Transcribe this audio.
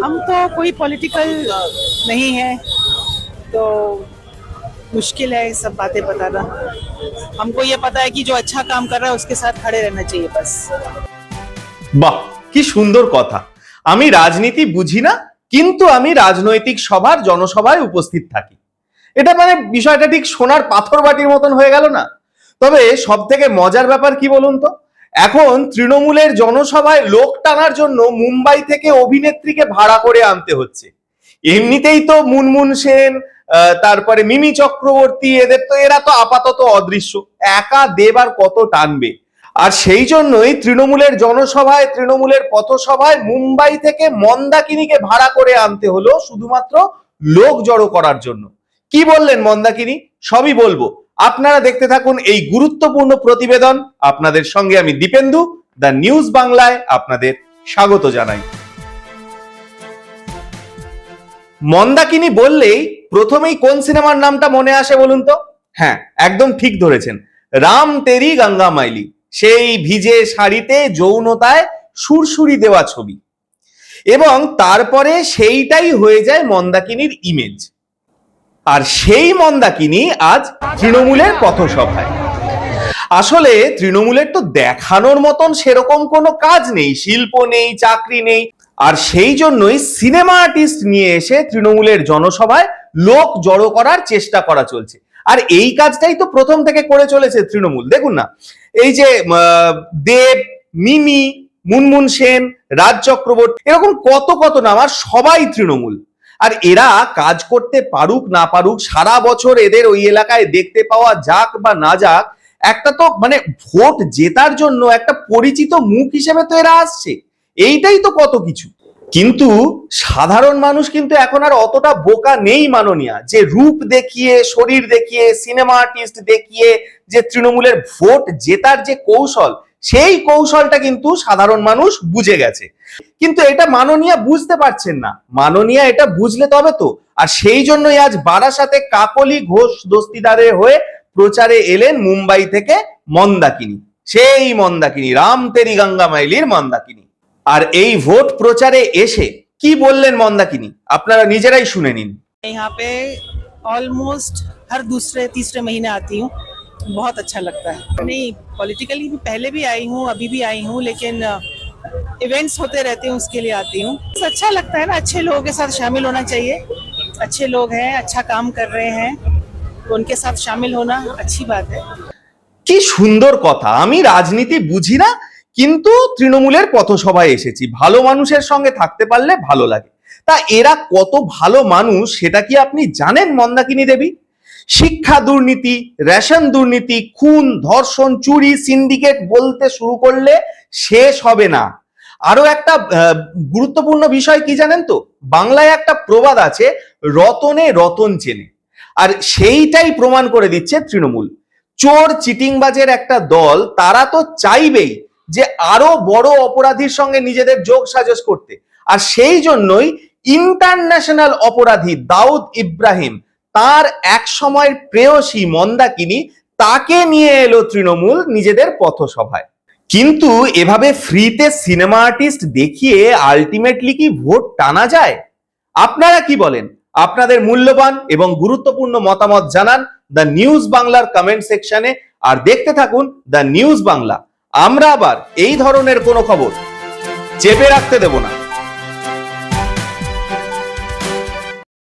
हम तो कोई पॉलिटिकल नहीं है तो मुश्किल है ये सब बातें बताना हमको ये पता है कि जो अच्छा काम कर रहा है उसके साथ खड़े रहना चाहिए बस বাহ কি সুন্দর কথা আমি রাজনীতি বুঝি না কিন্তু আমি রাজনৈতিক সভার জনসভায় উপস্থিত থাকি এটা মানে বিষয়টা ঠিক সোনার পাথর বাটির মতন হয়ে গেল না তবে সব থেকে মজার ব্যাপার কি বলুন তো এখন তৃণমূলের জনসভায় লোক টানার জন্য মুম্বাই থেকে অভিনেত্রীকে ভাড়া করে আনতে হচ্ছে। এমনিতেই তো মুনমুন সেন তারপরে মিমি চক্রবর্তী, এদের তো, এরা তো আপাতত অদৃশ্য। একা দেব আর কত টানবে? আর সেই জন্যই তৃণমূলের জনসভায়, তৃণমূলের পথসভায় মুম্বাই থেকে মন্দাকিনীকে ভাড়া করে আনতে হলো শুধুমাত্র লোক জড়ো করার জন্য। কি বললেন মন্দাকিনী? সবই বলব। আপনারা দেখতে থাকুন এই গুরুত্বপূর্ণ প্রতিবেদন। আপনাদের সঙ্গে আমি দীপেন্দু দ্য নিউজ বাংলায় আপনাদের স্বাগত জানাই। মন্দাকিনী বললেই প্রথমেই কোন সিনেমার নামটা মনে আসে বলুন তো? হ্যাঁ একদম ঠিক ধরেছেন। রাম তেরি গঙ্গা মাইলি, সেই ভিজে শাড়িতে যৌনতায় সুরসুরি দেওয়া ছবি। এবং তারপরে সেইটাই হয়ে যায় মন্দাকিনীর ইমেজ আর সেই মন্দাকিনী আজ তৃণমূলের পথসভায়। আসলে তৃণমূলের তো দেখানোর মতন সেরকম কোনো কাজ নেই, শিল্প নেই, চাকরি নেই। আর সেই জন্যই সিনেমা আর্টিস্ট নিয়ে এসে তৃণমূলের জনসভায় লোক জড়ো করার চেষ্টা করা চলছে। আর এই কাজটাই তো প্রথম থেকে করে চলেছে তৃণমূল। দেখুন না, এই যে দেব, মিমি, মুনমুন সেন, রাজ চক্রবর্তী, এরকম কত কত নাম আর সবাই তৃণমূল। আর এরা কাজ করতে পারুক না পারুক, সারা বছর এদের ওই এলাকায় দেখতে পাওয়া যাক বা না যাক, একটা তো মানে ভোট জেতার জন্য একটা পরিচিত মুখ হিসেবে তো এরা আসছে। এইটাই তো কত কিছু। কিন্তু সাধারণ মানুষ কিন্তু এখন আর অতটা বোকা নেই মাননীয়া। যে রূপ দেখিয়ে, শরীর দেখিয়ে, সিনেমা আর্টিস্ট দেখিয়ে, যে তৃণমূলের ভোট জেতার যে কৌশল, সেই কৌশলটা কিন্তু সাধারণ মানুষ বুঝে গেছে। কিন্তু এটা মাননীয়া বুঝতে পারছেন না মাননীয়া এটা বুঝলে তবে তো আর সেই জন্যই আজ বারাসাতে কাকলি ঘোষ দস্তিদারে হয়ে প্রচারে এলেন মুম্বাই থেকে মন্দাকিনী সেই মন্দাকিনী রাম তেরি গঙ্গা মাইলির মন্দাকিনী আর এই ভোট প্রচারে এসে কি বললেন মন্দাকিনী আপনারা নিজেরাই শুনে নিন यहाँ पे ऑलमोस्ट हर दूसरे तीसरे महीने आती हूँ बहुत अच्छा लगता है नहीं पॉलिटिकली भी पहले भी आई हूँ अभी भी आई हूँ लेकिन इवेंट्स होते रहते हैं उसके लिए आती हूँ बस अच्छा लगता है ना अच्छे लोगों के साथ शामिल होना चाहिए अच्छे लोग हैं अच्छा काम कर रहे हैं तो उनके साथ शामिल होना अच्छी बात है কি সুন্দর কথা আমি রাজনীতি বুঝি না কিন্তু তৃণমূলের পথসভায় এসেছি ভালো মানুষের সঙ্গে থাকতে পারলে ভালো লাগে তা এরা কত ভালো মানুষ সেটা কি আপনি জানেন মন্দাকিনী দেবী শিক্ষা দুর্নীতি, রেশন দুর্নীতি, খুন, ধর্ষণ, চুরি, সিন্ডিকেট বলতে শুরু করলে শেষ হবে না। আরও একটা গুরুত্বপূর্ণ বিষয় কি জানেন তো? বাংলায় একটা প্রবাদ আছে, রতনে রতন চেনে। আর সেইটাই প্রমাণ করে দিচ্ছে তৃণমূল। চোর চিটিংবাজের একটা দল, তারা তো চাইবেই যে আরও বড় অপরাধীর সঙ্গে নিজেদের যোগ সাজস করতে। আর সেই জন্যই ইন্টারন্যাশনাল অপরাধী দাউদ ইব্রাহিম তার এক সময়ের প্রেয়সী মন্দাকিনী তাকে নিয়ে এলো তৃণমূল নিজেদের পথসভায়। কিন্তু এভাবে ফ্রিতে সিনেমা আর্টিস্ট দেখিয়ে আলটিমেটলি কি ভোট টানা যায়? আপনারা কি বলেন? আপনাদের মূল্যবান এবং গুরুত্বপূর্ণ মতামত জানান দ্য নিউজ বাংলার কমেন্ট সেকশনে আর দেখতে থাকুন দ্য নিউজ বাংলা। আমরা আবার এই ধরনের কোনো খবর চেপে রাখতে দেব না।